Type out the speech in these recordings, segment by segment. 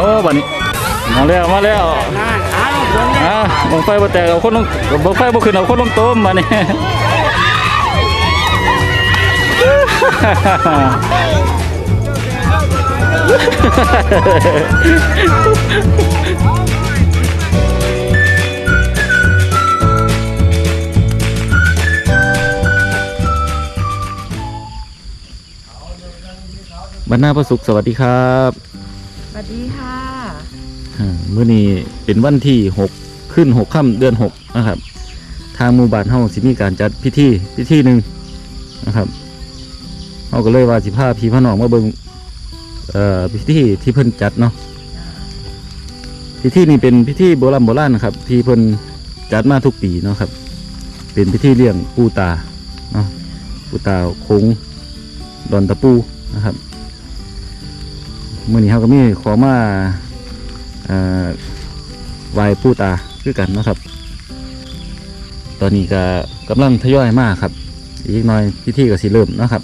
นบัดนี้มาแล้วมาแล้วอ่าบังไฟบ่แตกเอาคนลงบังไฟบ่ขึ้นเอาคนลงต้มบัดนี้บรรณาประสุขสวัสดีครับ วัสดีค่ะอ่ามื้อนี้เป็นวันที่หกขึ้นหกค่ำเดือนหกนะครับ ทางหมู่บ้านเฮาสิมีการจัดพิธีพิธีหนึ่งนะครับเฮาก็เลยว่าสิพาพี่พี่น้องมาเบิ่งเอ่อพิธีที่เพิ่นจัดเนาะพิธีนี้เป็นพิธีโบราณโบราณนะครับ ที่เพิ่นจัดมาทุกปีเนาะครับ เป็นพิธีเลี้ยงปูตาเนาะปูตาคงดอนตะปูนะครับ มื่อนี้เขาก็มีขอมาเอ่อไหวายผู้ตาคือกันเนาะครับ ตอนนี้ก็กำลังทยอยมาครับ อีกหน่อยพิธีก็สิเริ่มเนาะครับ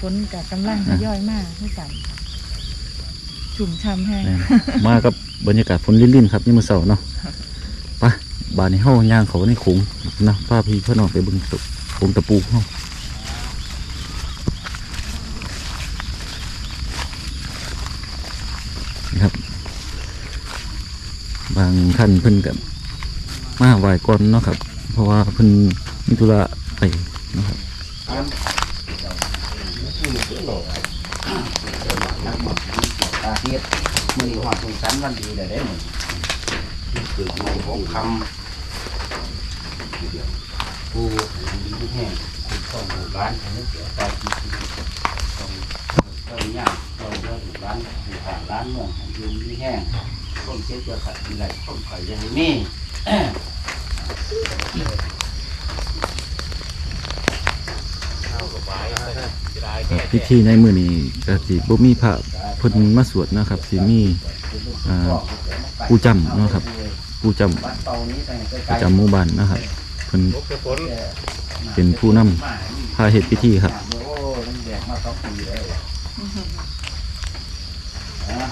ฝนกับกำลังทยอยมากให้กันชุ่มช่ำแห้งมากับบรรยากาศฝนลิ่นๆครับนี่มือเสาร์เนาะไปบานในห้องย่างเขาในขุงนะป้าพี่เพื่อนออกไปเบึงตะขุงตะปูห้องนี่ครับ บางท่านเพิ่นกับมาไหวก่อนเนาะครับ เพราะว่าเพิ่นมีธุระไปนะครับตาเฮ็ดมือนี้หอดสงสารวันดีได้ได้หมดคือหอยของคำปูดีแห้งคุณต้องหมู่บ้านของเกี่ยวกับต้องต้องยากต้องเรื่องหมู่บ้านหมู่บ้านร้านเมืองยืนที่แห้ง ต้องเช็ดเกี่ยวกับอะไรต้องคอยยังมีพิธีในมือนี้ก็สิบ่มีพระพิ่นมาสวดนะครับสิมีผู้จำนะครับผู้จำบ้านเตานี้ตั้งแต่ประจำหมู่บ้านนะครับเพิ่นเป็นผู้นำพาเฮ็ดพิธีครับ โอ้ตั้งแต่มาสองปีแล้วน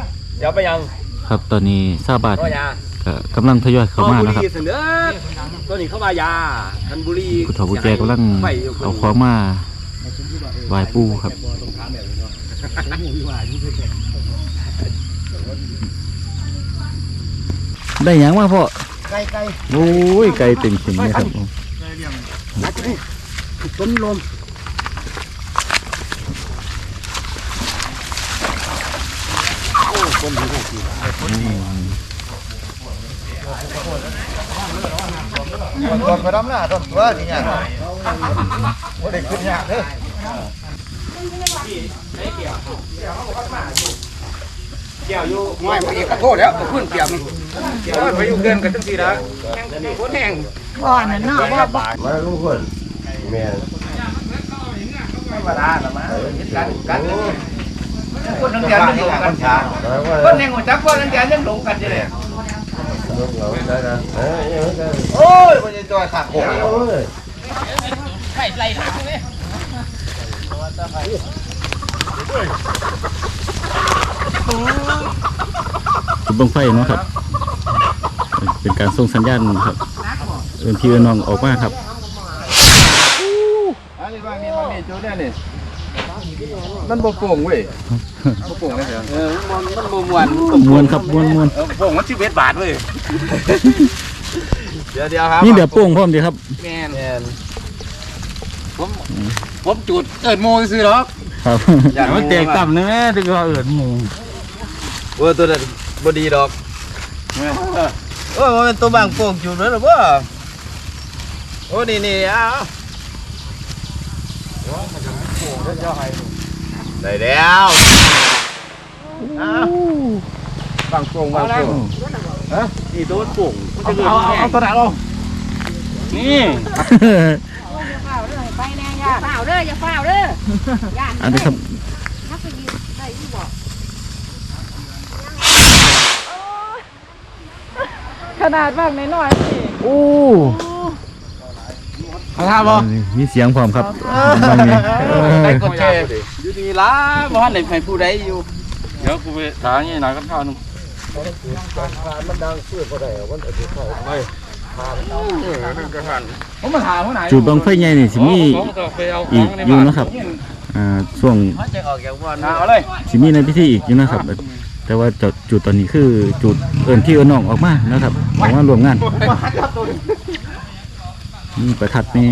ะ เดี๋ ยวไปยังครับตอนนี้ซาบาทก็ยาก็กำลังทยอยเข้ามานะครับเสนอตัวนี้เข้ามายาทันบุรีผู้เฒ่าผู้แก่กำลังเอาของมาไหว้ปู่ครับได้หยังมาพ่อไก่ไก่โอ้ยไก่เต็มขิมเลยครับผม ต้นลมก่อนไปดำหน้าต้นตัวนี่เนี่ยว่าเด็กขึ้นยากเด้อเกี่ยวอยู่ง่ายมาเอกโทษแล้วขึ้นเปียกเกี่ยวไปอยู่เกินกันทั้งทีล้วโคตรแห้งก่อนน่ะเนาะว่บ่มาลุงคนแม่ธรรมดาละมั้งกันกัน คนทั้งเดือนยังหลงกันคนแห่งหัวจักคนทั้งเดือนยังหลงกันอยู่เลยเราได้นะเอ้ยโอ้ยมันจะจอยขาดโขกโอ้ยจุดบังไฟเนาะครับ เป็นการส่งสัญญาณครับเอินพี่เอนน้องออกมาครับอันนี้บางนี่บางนี่จูเนี่ยนี่ มันบ่โป่งเว้ยบ่โป่งเลยเออมันมันบ่มวนมวนครับมวนมวนเออโป่งมัน11บาทเว้ยเดี๋ยวเดี๋ยวครับนี่เดี๋ยวโป้งพร้อมดีครับแม่นผมผมจุดเอิ้นโมซื้อหรอกครับอย่ามันแตกต่ำนะแม่ถึงว่าเอิ้นโมเออตัวนั้นบ่ดีดอกโอ้ยมันเป็นตัวบางโป่งจุดแล้วหรอบ่โอ้นี่นี่อ้าว ได้แล้วอ้าวบางโป่งบางโป่งฮะนี่ตัวโป่งมันจะเกิดเอาเอาตัวไหนเอานี่ไปแน่ย่าเฝ้าเด้ออย่าเฝ้าเด้อย่าอันนี้ครับนักไปยืนได้ที่บอกขนาดบ้างน้อยๆสิโอ้ เอาท่าบ่มีเสียงพร้อมครับบางเนี่ยเออได้กดแชร์อยู่ดีล่ะบ่ทันได้ให้ผู้ใดอยู่ เดี๋ยวกูไปถามนี่หน่อยกันข้าวหนึงผมมาถามผู้ไหนจุดบังไฟใหญ่นี่สิมีของก็ไปเอาขอีอกงในอยู่บ้านนะครับอ่าช่วงเขาจะออกจากบ่อนเอาเลยสิมีในพิธีอีกอยู่นะครับ แต่ว่าจุดจุดตอนนี้คือจุดเอิ้นที่เอิ้นน้องออกมานะครับออกมารวมงาน มีประทัดนี่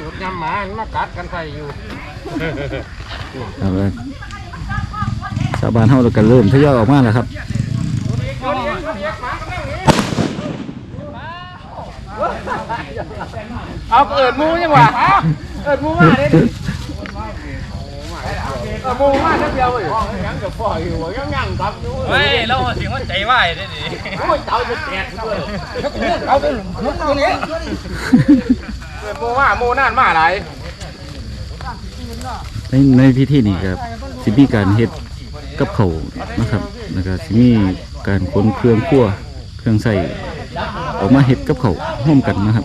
จุดยำหมามากัดกันใส่อยู่ชาวบ้านเฮาเราก็เริ่มทยอยออกมาแล้วครับเอาเอิดมูยังวะเอิดมูมาเด้ดิ เออหมูมาแค่เดียวเว้ยยังกับพ่ออยู่ยังยังตับอยู่เฮ้ยเราถึงว่าใจไหวได้ดิโอ้ยเจ้าจะแตกด้วยเอาไปมุดตรงนี้เอิดหมูมาหมูนั่นมาหลายในในพิธีนี้ครับสิมีการเฮ็ดกับเขาวนะครับแล้วก็สิมีการขนเครื่องครัวเครื่องใส่ออกมาเฮ็ดกับเขาวร่วมกันนะครับ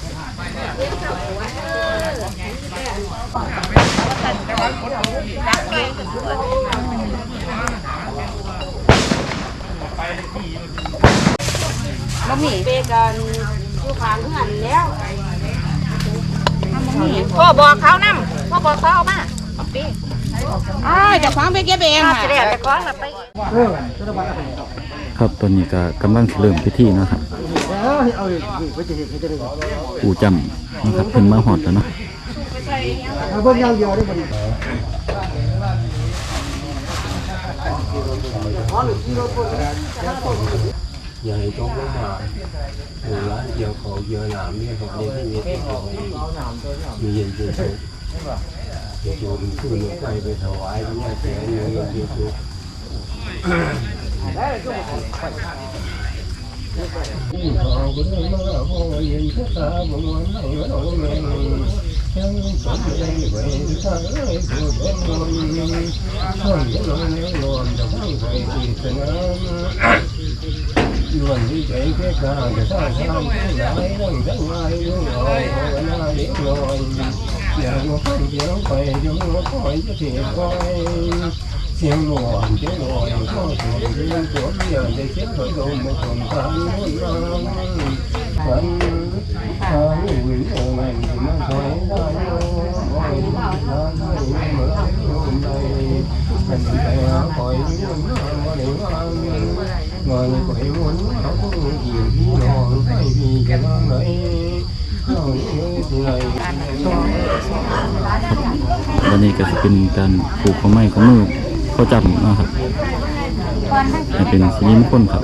บ่มีเบกันอยู่ข้างเฮือนแล้วพ่อบอกเขานำพ่อบอกเขาเอามาปีอ้ายเจะฟังไปเก็บเองน่าอะจะได้แต่ก้อนละไปครับตอนนี้ก็กำลังสิเริ่มพิธีนะครับปู่จำนะครับเพิ่นมาหอดแล้วเนาะ อย่าให้ต้องลงมาหมู่ร้านเดียวเขาเยอะหนามเนี่ยผมเรียนที่มีที่มีเย็นเย็นสุข tiếng lùa tiếng lùa có thuyền của biển để chiếc khởi một tuần tan muôn năm วันนี้ก็จะเป็นการผูกข้อไม้ข้อมือข้อจำเนาะครับให้เป็นสิริมงคลครับ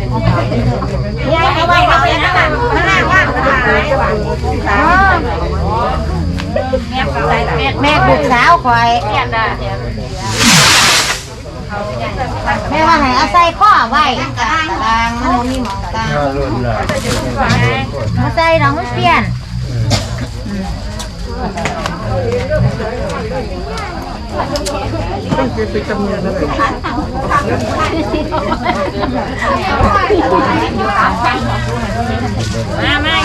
ยายหันหนาวให้หลอดเลยนะร่มเยอะจังยังไปเองเดี๋ยวฝนเลยบ่ลมมันหนักเอาน้อยฝนเอาทำกันลมเกียร์สองนี่นี่เด้อพ่อใหญ่น่ะบ่หอมใหญ่ที่ซักของเราบัดยายเอาไว้เอาไว้นั่นน่ะนั่นน่ะว่างขนาดไหางแม่ก็ใส่แม่แม่บุกสาวข่อยแม่ว่าให้เอาใส่ข้อไว้ตารางมันบ่มีหมองกลาง luôn là มาใส่น้องมันเปลี่ยน มามา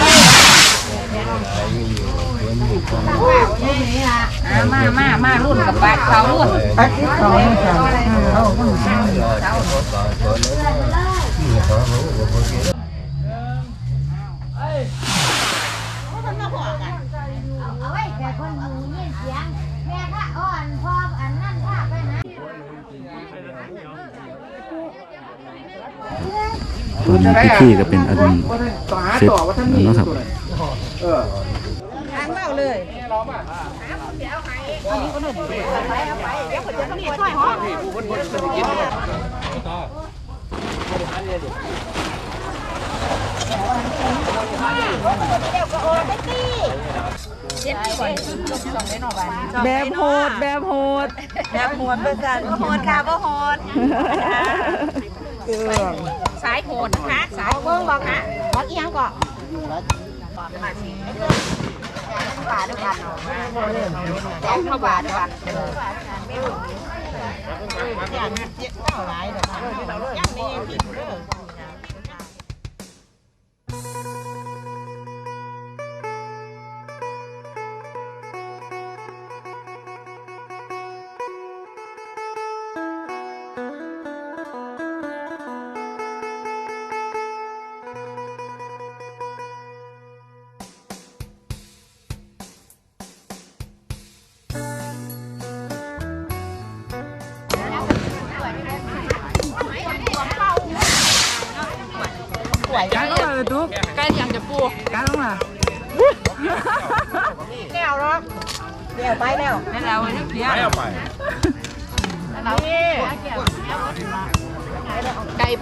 มามามารุ่นกับบาดเขารุ่นเเอาไว้แต่คนหูยินเสียง แม่ค่ะอ่อนพออันนั่นค่ะไปหา ตอนนี้พิธีก็เป็นอันเสร็จแล้วเนาะครับทางเล่าเลยอันนี้ก็หนึ่งไปเอาไปเดี๋ยวคนจะมีช่วยห้องแบบโหดแบบโหดแบบโหดเพื่อนกันโหดค่ะบ่โหด สายโหดนะคะสายเบิ้งบอกนะบอกอียงก่อนป่าด้วยกันแจ้งเข้าป่าด้วยกันกัน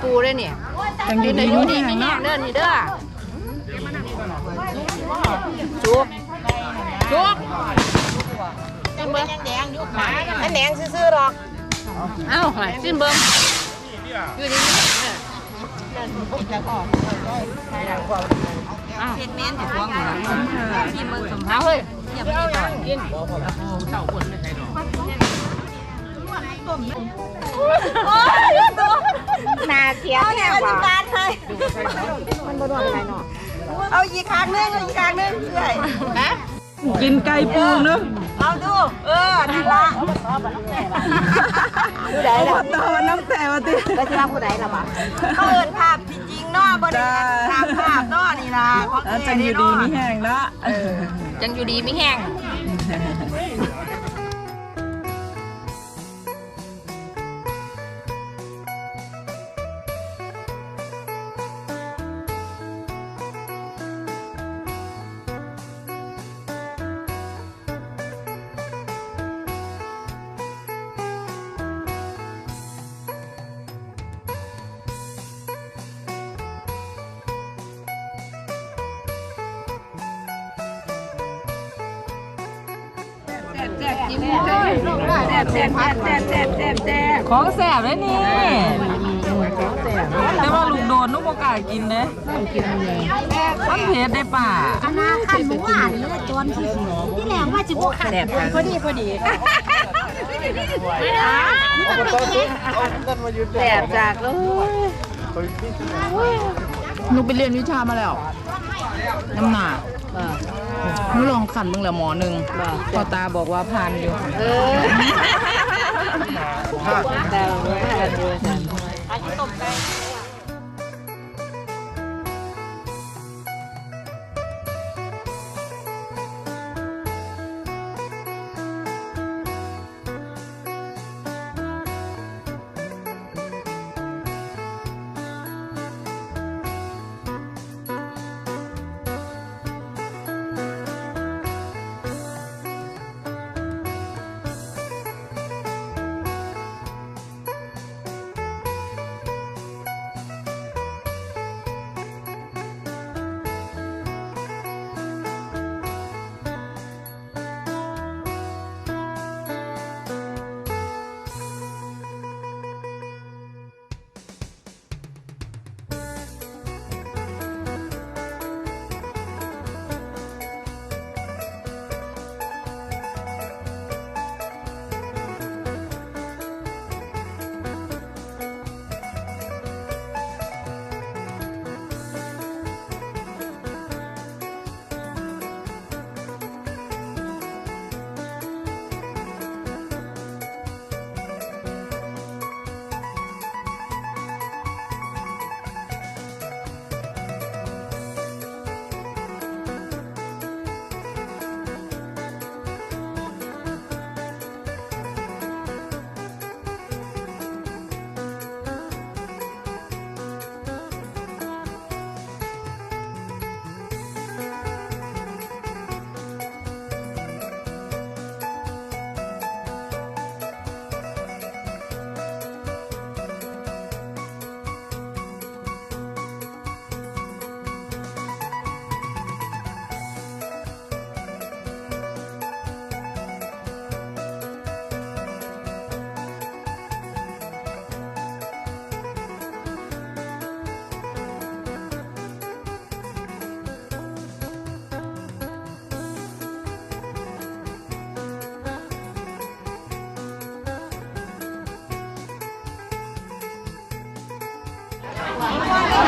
ปูด้วยเนี่ยจังอยู่ดีอยู่ดีไม่แห้งเด้อนี่เด้อจุกจุกจังเบิ้งแดงยุกหมาอันแดงซื่อๆหรอกเอ้าหอยจิ้มเบิ้งอยู่ดีเนี่ยอ้าวเห็ดเม้นติดท้องอยู่นะพี่มึงสมเท้าเฮ้ยอย่าไปกินก่อนกิ นนาเขียวเนี่ยว่ะการเลยมันบ่โดนอะไรเนาะเอาอีกครั้งนึงอีกครั้งนึงเรื่อยฮะกินไก่ปูเนาะลองดู เออนั่นละผู้ใดล่ะตาวันน้ำแต่ว่าติก็จะว่าผู้ใดล่ะบ่เขาเอิ้นภาพจริงๆเนาะบ่ได้ตามภาพเนาะนี่ล่ะของแล้วแท้จังอยู่ดีมีแห้งละเออจังอยู่ดีไม่แห้ง ของแสบเลยนี่แต่ว่าลูกโดนนุกโอกล้ากินเด้มันเผ็ดได้ป่าคณะขันหมูหวานนี่จนที่ที่แล้วว่าจิบุขันพอดีพอดีแสบจากเลยหนูไปเรียนวิชามาแล้วน้ำหนักหนูลองขันมึงแล้วหมอหนึ่งพอตาบอกว่าผ่านอยู่ เออแต่ว่าผ่านอยู่จ้ะ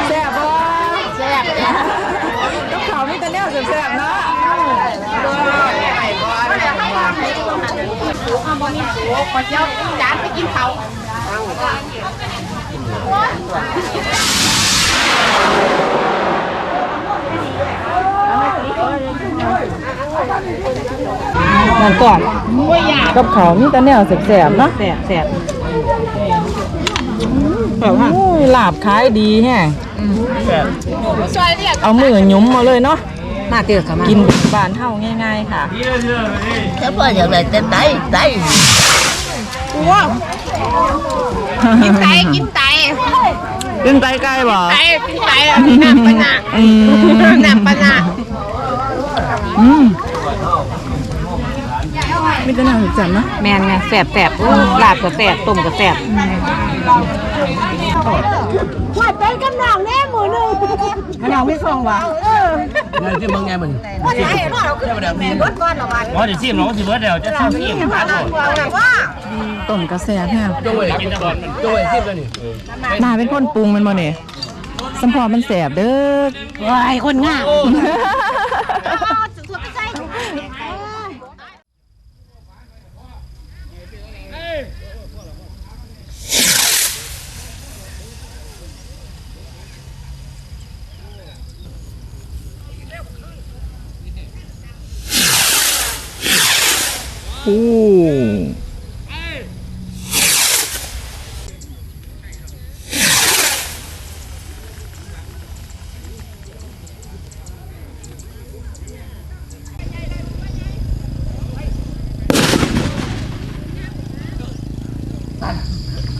แซ่บบ่แซ่บกับเขาวมีแต่แนวแซ่บๆเนาะขอเจ้าจานไปกินเขานั่นก่อนกับเขาวมีแต่แนวแซ่บๆเนาะแซ่บ แซ่บโอ้ยลาบขายดีแฮะเอามือหยุ้มมาเลยเนาะมาเจอกันมากินบ้านเฮาง่ายๆค่ะถ้าพ่ออยากได้แต่ไตไตกินไตกินไตกินไตไก่บ่ไตกินไตอันนี้น้ำปะนะอืมน้ำปะนะอืม มีแต่แนวแซ่บๆเนาะแม่นแม่แสบแสบลาบก็แสบต้มก็แสบว่าเป็นกำลังแน่หมูนึงขนาดไม่ส่งว่ะงานที่มึงไงมึงว่าไอ้เราคือรถก้อนละวันว่าเดี๋ยวซิมน้องสิเบิร์ดเดี๋ยวจะซิมซิมหาโดดว่าต้มกระแซ่บแฮะโจ้ยกินตะบอลโจ้ยซิมแล้วนี่นาเป็นคนปรุงแมันบ่เนี่ยสัมพอมันแสบเด้อว้ายคนง่าม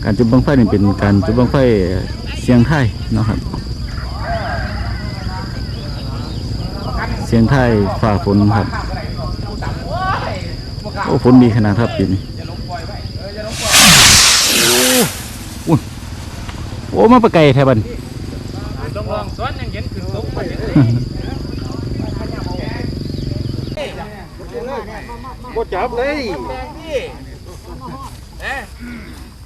การจุดบังไฟนี่เป็นการจุดบังไฟเสียงไทยนะครับ เสียงไทยฝ่าฝนครับโอ้ฝนดีขนาดครับปีนี้โอ้โอ้มาไปไกลแทบันลองสอนยังเห็นขึ้นสูงไปบ่จับเลยห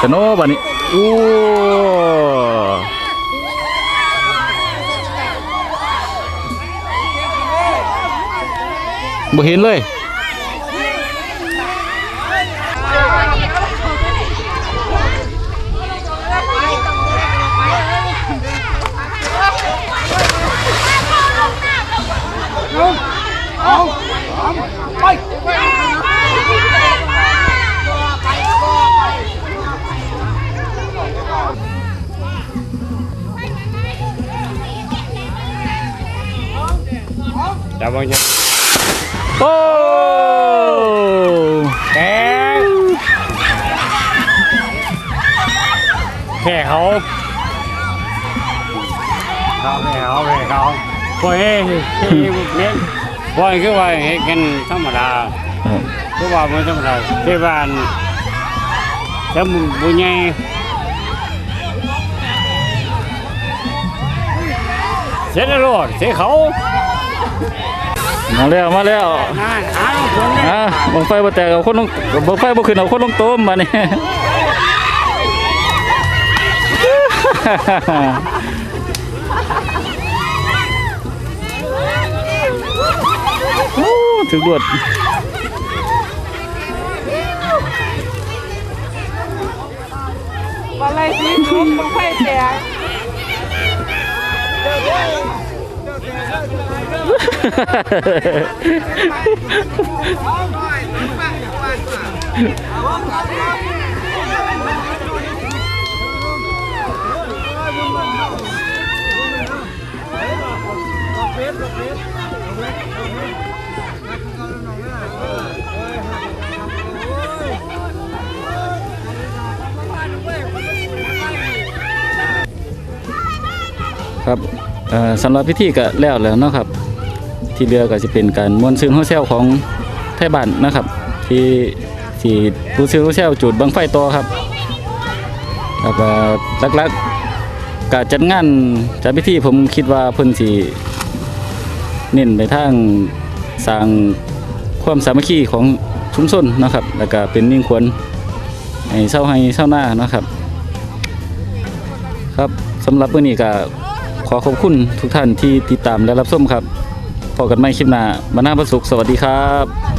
สโนว์บัดนี้โอ้บ่เห็นเลยแต่บางอย่างโอ้แกแค่เขาเข นกันธรรมดาครับคือว่ามันธรรมดาที่บ้านจะมุนบุญใหญ่ มาแล้วมาแล้วนั่นหาคนเนี่ยอะบังไฟบ่แตกเอาคนลงบังไฟบ่ขึ้นเอาคนลงโตมบัดนี้โอ้ถึงดวดอะไรสิลุกบังไฟแตก ครับ สำหรับพิธีก็แล้วแล้วนะครับ ที่เหลือก็จะเป็นการมวนซึ่งโฮเซลของไทยบ้านนะครับ ที่ที่ผู้ซื้อโฮเซลจุดบังไฟต่อครับแล้วก็หลักๆการจัดงานจัดพิธีผมคิดว่าเพิ่นสิเน้นไปทางสร้างความสามัคคีของชุมชนนะครับ แล้วก็เป็นมิ่งควรให้เศร้าให้เศร้าหน้านะครับ ครับสำหรับมื้อนี้ก็ ขอขอบคุณทุกท่านที่ติดตามและรับชมครับพบกันใหม่คลิปหน้ามาหน้าประสุขสวัสดีครับ